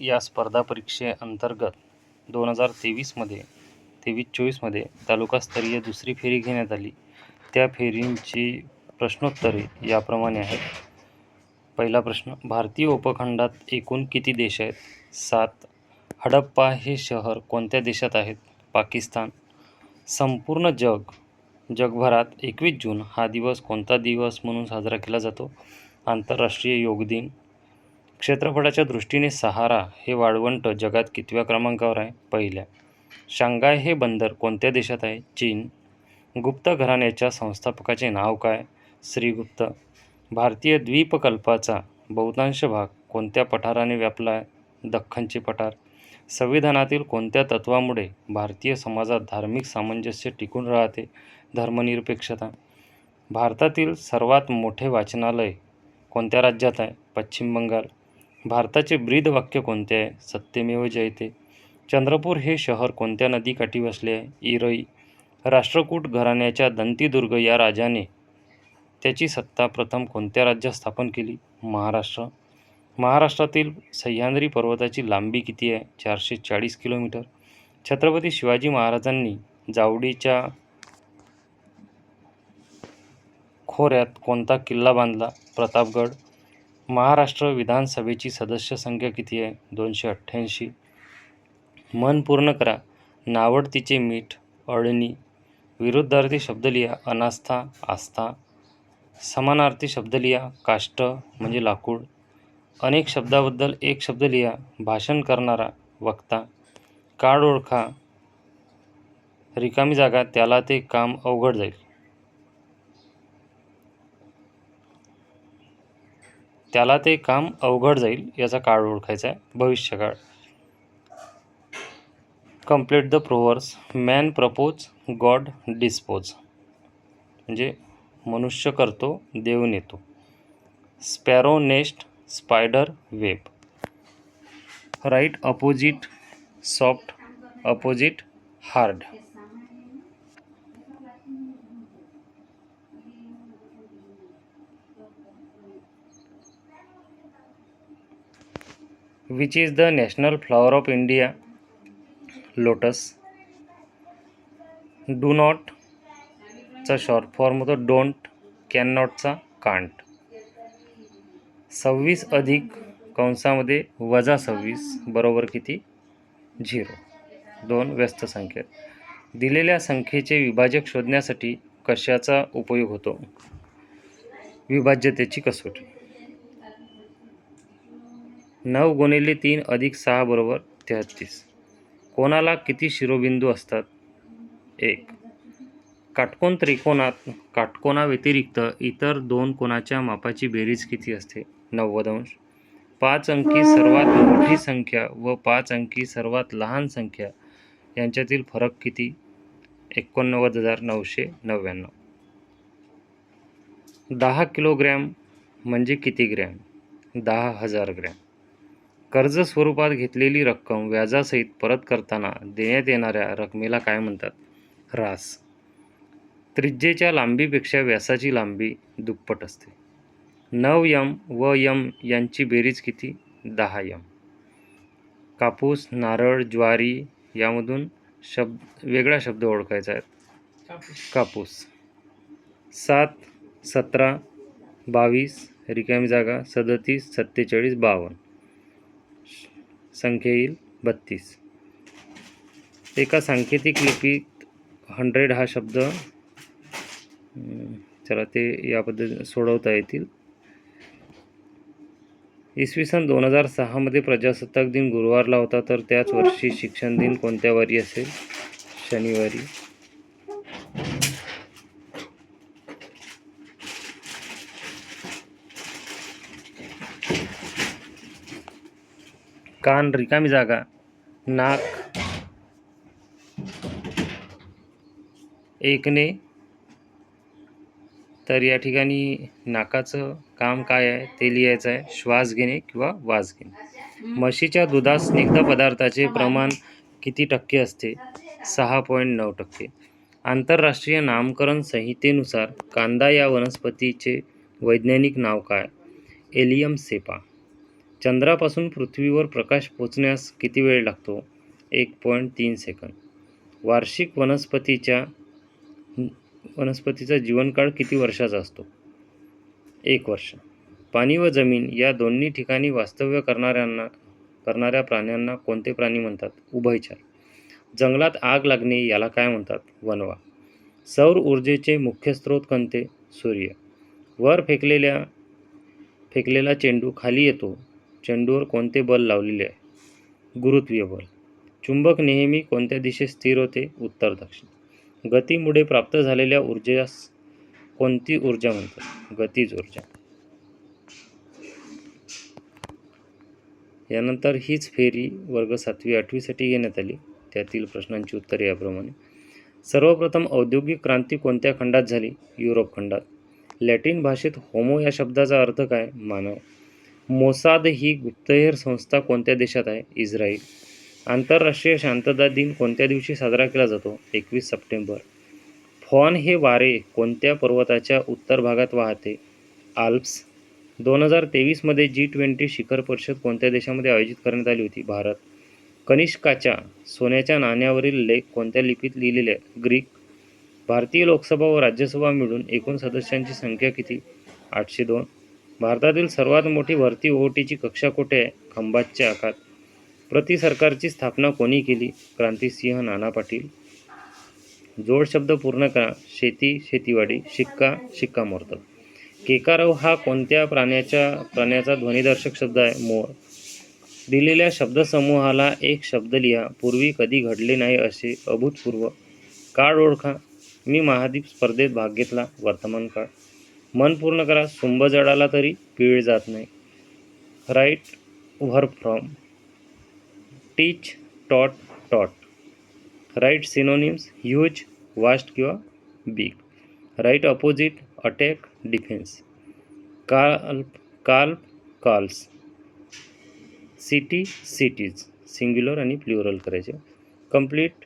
या स्पर्धा परीक्षेअंतर्गत दोन हजार तेवीसमध्ये तेवीस चोवीसमध्ये तालुकास्तरीय दुसरी फेरी घेण्यात आली. त्या फेरींची प्रश्नोत्तरे याप्रमाणे आहेत. पहिला प्रश्न भारतीय उपखंडात एकूण किती देश आहेत? सात. हडप्पा हे शहर कोणत्या देशात आहेत? पाकिस्तान. संपूर्ण जग जगभरात एकवीस जून हा दिवस कोणता दिवस म्हणून साजरा केला जातो? आंतरराष्ट्रीय योग दिन क्षेत्रफळाच्या दृष्टीने सहारा हे वाळवंट जगात कितव्या क्रमांकावर आहे? पहिल्या. शांघाय हे बंदर कोणत्या देशात आहे? चीन. गुप्त घराण्याच्या संस्थापकाचे नाव काय? श्रीगुप्त. भारतीय द्वीपकल्पाचा बहुतांश भाग कोणत्या पठाराने व्यापला आहे? दख्खनचे पठार. संविधानातील कोणत्या तत्वामुळे भारतीय समाजात धार्मिक सामंजस्य टिकून राहते? धर्मनिरपेक्षता. भारतातील सर्वात मोठे वाचनालय कोणत्या राज्यात आहे? पश्चिम बंगाल. भारताचे ब्रीद वाक्य कोणते आहे? सत्यमेव जयते. चंद्रपूर हे शहर कोणत्या नदीकाठी वसले आहे? इरई. राष्ट्रकूट घराण्याच्या दंतीदुर्ग या राजाने त्याची सत्ता प्रथम कोणत्या राज्यात स्थापन केली? महाराष्ट्र. महाराष्ट्रातील सह्याद्री पर्वताची लांबी किती आहे? चारशे चाळीस किलोमीटर. छत्रपती शिवाजी महाराजांनी जावडीच्या खोऱ्यात कोणता किल्ला बांधला? प्रतापगड. महाराष्ट्र विधानसभेची सदस्य संख्या किती आहे? दोनशे अठ्ठ्याऐंशी. मन पूर्ण करा. नावडतीचे मीठ अळणी. विरुद्धार्थी शब्द लिहा. अनास्था आस्था. समानार्थी शब्द लिहा. काष्ट म्हणजे लाकूड. अनेक शब्दाबद्दल एक शब्द लिहा. भाषण करणारा वक्ता. काळ ओळखा. रिकामी जागा त्याला ते काम अवघड जाईल. त्याला ते काम अवघड जाईल याचा काळ ओळखायचा आहे. भविष्यकाळ. Complete the proverbs man propose God dispose म्हणजे मनुष्य करतो देव नेतो. Sparrow nest spider web right opposite soft opposite hard which is the national flower of India lotus do not चा शॉर्ट फॉर्म होतो डोंट कॅन नॉटचा कांट सव्वीस अधिक कंसामध्ये वजा सव्वीस बरोबर किती? झिरो. दोन व्यस्त संख्येत. दिलेल्या संख्येचे विभाजक शोधण्यासाठी कशाचा उपयोग होतो? विभाज्यतेची कसोटी. नऊ गुणिले तीन अधिक सहा बरोबर तेहत्तीस कोणाला किती शिरोबिंदू असतात? एक. काटकोन त्रिकोणात काटकोनाव्यतिरिक्त इतर दोन कोणाच्या मापाची बेरीज किती असते? नव्वद अंश. पाच अंकी सर्वात मोठी संख्या व पाच अंकी सर्वात लहान संख्या यांच्यातील फरक किती? एकोणनव्वद हजार नऊशे नव्याण्णव. दहा किलोग्रॅम म्हणजे किती ग्रॅम? दहा हजार ग्रॅम. कर्ज स्वरूपात घेतलेली रक्कम व्याजासहित परत करताना देण्यात येणाऱ्या रकमेला काय म्हणतात? रास त्रिज्येच्या लांबीपेक्षा व्यासाची लांबी दुप्पट असते. नव यम व यम यांची बेरीज किती? दहा यम. कापूस नारळ ज्वारी यामधून शब्द वेगळा शब्द ओळखायचा आहे. कापूस. सात सतरा बावीस रिकामी जागा सदतीस सत्तेचाळीस बावन्न. संख्या येईल बत्तीस. एका सांकेतिक लिपीत हंड्रेड हा शब्द चला ते या पद्धतीने सोडवता येतील. इसवी सन दोन हजार सहामध्ये प्रजासत्ताक दिन गुरुवारला होता तर त्याच वर्षी शिक्षण दिन कोणत्या वारी असेल? शनिवारी. कान रिकामी जागा. नाक. एकने. तर या ठिकाणी नाकाचं काम काय आहे ते लिहायचं आहे. श्वास घेणे किंवा वास घेणे. म्हशीच्या दुधात स्निग्ध पदार्थाचे प्रमाण किती टक्के असते? सहा पॉईंट नऊ टक्के. आंतरराष्ट्रीय नामकरण संहितेनुसार कांदा या वनस्पतीचे वैज्ञानिक नाव काय? Allium cepa. चंद्रापासून पृथ्वीवर प्रकाश पोचण्यास किती वेळ लागतो? एक पॉईंट तीन सेकंद वार्षिक वनस्पतीच्या वनस्पतीचा जीवनकाळ किती वर्षाचा असतो? एक वर्ष. पाणी व जमीन या दोन्ही ठिकाणी वास्तव्य करणाऱ्यांना करणाऱ्या प्राण्यांना कोणते प्राणी म्हणतात? उभयचर जंगलात आग लागणे याला काय म्हणतात? वनवा. सौर ऊर्जेचे मुख्य स्रोत कोणते? सूर्य. वर फेकलेल्या फेकलेला चेंडू खाली येतो. चेंडूवर कोणते बल लावलेले आहे? गुरुत्वीय बल. चुंबक नेहमी कोणत्या दिशेत स्थिर होते? उत्तर दक्षिण. गतीमुळे प्राप्त झालेल्या ऊर्जेस कोणती ऊर्जा म्हणतात? गतीज ऊर्जा. यानंतर हीच फेरी वर्ग सातवी आठवीसाठी घेण्यात आली. त्यातील प्रश्नांची उत्तरे याप्रमाणे. सर्वप्रथम औद्योगिक क्रांती कोणत्या खंडात झाली? युरोप खंडात. लॅटिन भाषेत होमो या शब्दाचा अर्थ काय? मानव. मोसाद ही गुप्तहेर संस्था कोणत्या देशात आहे? इस्रायल. आंतरराष्ट्रीय शांतता दिन कोणत्या दिवशी साजरा केला जातो? एकवीस सप्टेंबर. फॉन हे वारे कोणत्या पर्वताच्या उत्तर भागात वाहते? आल्प्स. दोन हजार तेवीसमध्ये जी ट्वेंटी शिखर परिषद कोणत्या देशामध्ये आयोजित करण्यात आली होती? भारत. कनिष्काच्या सोन्याच्या नाण्यावरील लेख कोणत्या लिपीत लिहिलेले ग्रीक. भारतीय लोकसभा व राज्यसभा मिळून एकूण सदस्यांची संख्या किती? आठशे दोन. भारतातील सर्वात मोठी भरती ओहोटीची कक्षा कुठे आहे? खंबातच्या आखात. प्रति सरकारची स्थापना कोणी केली? क्रांतिसिंह नाना पाटील. जोड शब्द पूर्ण करा. शेती शेतीवाडी शिक्का शिक्कामोर्तब. केकारव हा कोणत्या प्राण्याच्या प्राण्याचा ध्वनिदर्शक शब्द आहे? मोर. दिलेल्या शब्दसमूहाला एक शब्द लिहा. पूर्वी कधी घडले नाही असे अभूतपूर्व. काळ ओळखा. मी महादीप स्पर्धेत भाग घेतला. वर्तमान काळ मन पूर्ण करा सुंब जडाला तरी पीळ जात नाही. Right verb from teach taught taught right synonyms huge vast किंवा big right opposite attack defence calf calf calves city cities singular आणि प्ल्युरल करायचे. Complete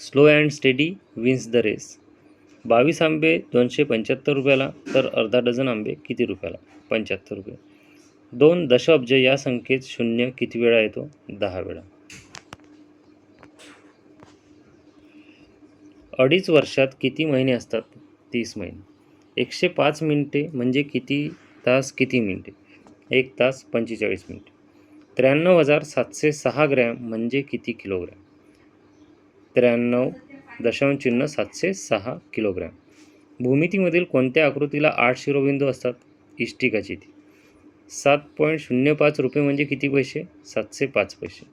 slow and steady wins the race बावीस आंबे दोनशे पंच्याहत्तर रुपयाला तर अर्धा डझन आंबे किती रुपयाला? पंच्याहत्तर रुपये. दोन दशअब्ज या संख्येत शून्य किती वेळा येतो? दहा वेळा. अडीच वर्षात किती महिने असतात? तीस महिने. एकशे पाच मिनिटे म्हणजे किती तास किती मिनिटे? एक तास पंचेचाळीस मिनिटे. त्र्याण्णव हजार सातशे सहा ग्रॅम म्हणजे किती किलोग्रॅम? त्र्याण्णव दशांश चिन्ह सातशे सहा किलोग्रॅम. भूमितीमधील कोणत्या आकृतीला आठ शिरोबिंदू असतात? इष्टिकाची ती. सात पॉईंट शून्य पाच रुपये म्हणजे किती पैसे? सातशे पाच पैसे.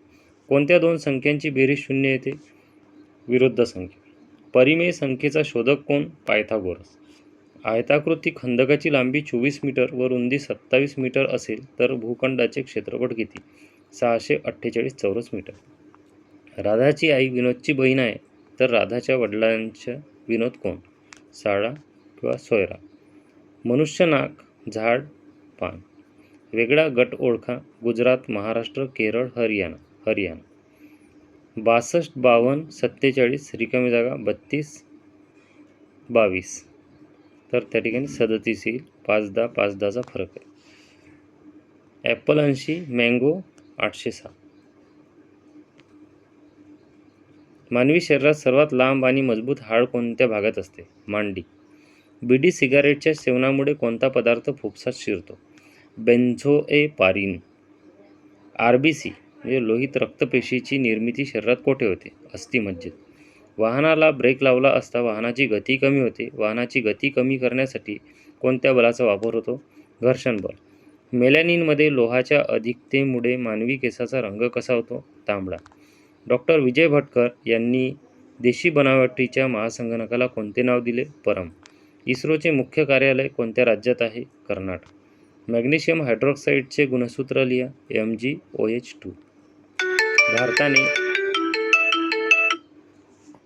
कोणत्या दोन संख्यांची बेरीज शून्य येते? विरुद्ध संख्या. परिमेय संख्येचा शोधक कोण? पायथागोरस. आयताकृती खंदकाची लांबी चोवीस मीटर व रुंदी सत्तावीस मीटर असेल तर भूखंडाचे क्षेत्रफळ किती? सहाशे अठ्ठेचाळीस चौरस मीटर. राधाची आई विनोदची बहीण आहे. तर राधाच्या वडिलांच्या विनोद कोण? साळा किंवा सोयरा? मनुष्य नाक झाड पान. वेगळा गट ओळखा गुजरात महाराष्ट्र केरळ हरियाणा हरियाणा. बासष्ट बावन्न सत्तेचाळीस रिकामी जागा बत्तीस बावीस. तर त्या ठिकाणी सदतीस येईल. पाच दहा पाच दहाचा फरक आहे. ॲपल ऐंशी मँगो आठशे सहा मानवी शरीरात सर्वात लांब आणि मजबूत हाड कोणत्या भागात असते? मांडी. बीडी सिगारेटच्या सेवनामुळे कोणता पदार्थ फुफसात शिरतो? बेंझो ए पारिन आर बी सी म्हणजे लोहित रक्तपेशीची निर्मिती शरीरात कोठे होते? अस्थिमज्जेत वाहनाला ब्रेक लावला असता वाहनाची गती कमी होते. वाहनाची गती कमी करण्यासाठी कोणत्या बलाचा वापर होतो? घर्षण बल. मेलॅनिनमध्ये लोहाच्या अधिकतेमुळे मानवी केसाचा रंग कसा होतो? तांबडा. डॉक्टर विजय भटकर यांनी देशी बनावटीच्या महासंगणकाला कोणते नाव दिले? परम. इस्रोचे मुख्य कार्यालय कोणत्या राज्यात आहे? कर्नाटक. मॅग्नेशियम हायड्रॉक्साईडचे गुणसूत्र लिहा. M G O H two भारताने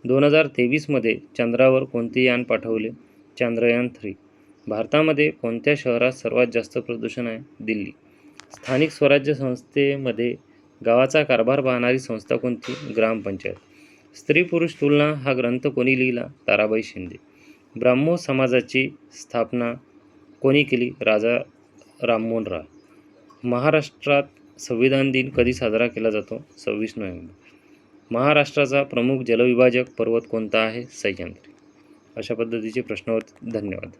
दोन हजार तेवीसमध्ये चंद्रावर कोणते यान पाठवले? चांद्रयान थ्री भारतामध्ये कोणत्या शहरात सर्वात जास्त प्रदूषण आहे? दिल्ली. स्थानिक स्वराज्य संस्थेमध्ये गावाचा कारभार पाहणारी संस्था कोणती? ग्रामपंचायत. स्त्री पुरुष तुलना हा ग्रंथ कोणी लिहिला? ताराबाई शिंदे. ब्राह्मो समाजाची स्थापना कोणी केली? राजा राममोहन राय महाराष्ट्रात संविधान दिन कधी साजरा केला जातो? सव्वीस नोव्हेंबर. महाराष्ट्राचा प्रमुख जलविभाजक पर्वत कोणता आहे? सह्याद्री. अशा पद्धतीचे प्रश्न होते धन्यवाद.